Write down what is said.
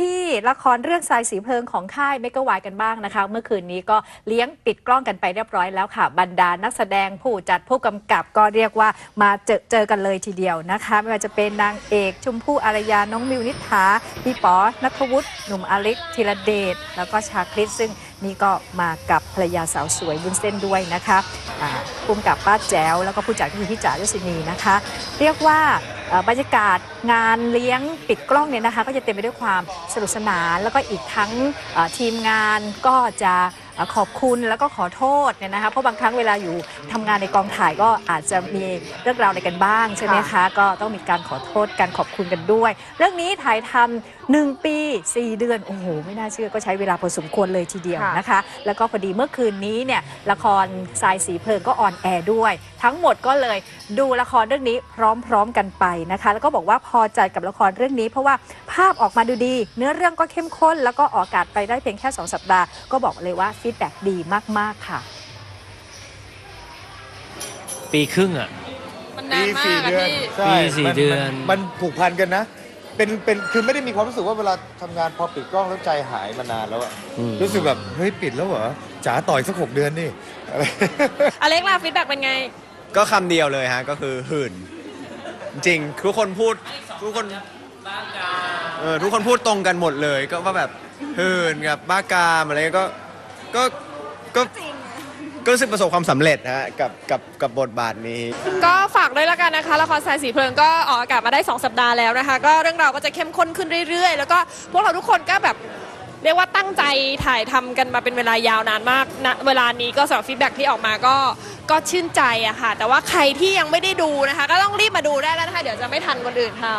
ที่ละครเรื่องสายสีเพลิงของค่ายเมกะวายกันบ้างนะคะ เมื่อคืนนี้ก็เลี้ยงปิดกล้องกันไปเรียบร้อยแล้วค่ะ บรรดานักแสดงผู้จัดผู้กำกับก็เรียกว่ามาเจอเจอกันเลยทีเดียวนะคะ ไม่ว่าจะเป็นนางเอกชมพู่อารยาน้องมิวนิษฐาพี่ป๋อนัทวุฒิหนุ่มอเล็กธีรเดชแล้วก็ชาคริสซึ่งนี่ก็มากับภรรยาสาวสวยบุญเส้นด้วยนะคะอ่าภูมิกับป้าแจ๋วแล้วก็ผู้จัดก็คือพี่จ๋ายศินีนะคะ เรียกว่าบรรยากาศ งานเลี้ยงปิดกล้องเนี่ยนะคะ ก็จะเต็มไปด้วยความสนุกสนาน แล้วก็อีกทั้งทีมงานก็จะขอบคุณแล้วก็ขอโทษเนี่ยนะคะเพราะบางครั้งเวลาอยู่ทำงานในกองถ่ายก็อาจจะมีเรื่องราวอะไรกันบ้างใช่ไหมคะ ก็ต้องมีการขอโทษการขอบคุณกันด้วย เรื่องนี้ถ่ายทำหนึ่งปี 4 เดือน โอ้โห ไม่น่าเชื่อก็ใช้เวลาพอสมควรเลยทีเดียวนะคะ แล้วก็พอดีเมื่อคืนนี้เนี่ยละครทรายสีเพลิงก็ออนแอร์ด้วย ทั้งหมดก็เลยดูละครเรื่องนี้พร้อมๆกันไปนะคะ แล้วก็บอกว่าพอใจกับละครเรื่องนี้ เพราะว่าภาพออกมาดูดี เนื้อเรื่องก็เข้มข้น แล้วก็ออกอากาศไปได้เพียงแค่ 2 สัปดาห์ ก็บอกเลยว่าฟีดแบ็ดีมาก ๆ ค่ะ ปีครึ่งอะ มันนานมาสี่กอะเดือนพี่ใช่ปีสี่มัเดือนมัมันผูกพันกันนะ เป็นเป็นคือไม่ได้มีความรู้สึกว่าเวลาทำงานพอปิดกล้องแล้วใจหายมานานแล้วอะอืมรู้สึกแบบเฮ้ยปิดแล้วเหรอจ๋าต่อยสักหกเดือนนี่อะไร อเล็กล่ะฟีดแบ็กเป็นไง ก็คำเดียวเลยฮะ ก็คือหื่น จริงๆทุกคนพูดทุกคนเออทุกคนพูดตรงกันหมดเลย ก็ว่าแบบหื่นกับบ้ากามอะไรก็ก็ก็ก็รู้สึกประสบความสำเร็จฮะกับกับกับบทบาทนี้ ก็ฝากด้วยละกันนะคะละครสายสีเพลิงก็ออกอากาศมาได้ 2 สัปดาห์แล้วนะคะ ก็เรื่องราวก็จะเข้มข้นขึ้นเรื่อยๆ แล้วก็พวกเราทุกคนก็แบบ เรียกว่าตั้งใจถ่ายทำกันมาเป็นเวลายาวนานมากณเวลานี้ก็สำหรับฟีดแบ็กที่ออกมาก็ก็ชื่นใจอะค่ะ แต่ว่าใครที่ยังไม่ได้ดูนะคะ ก็ต้องรีบมาดูได้แล้วนะคะ เดี๋ยวจะไม่ทันคนอื่นเขา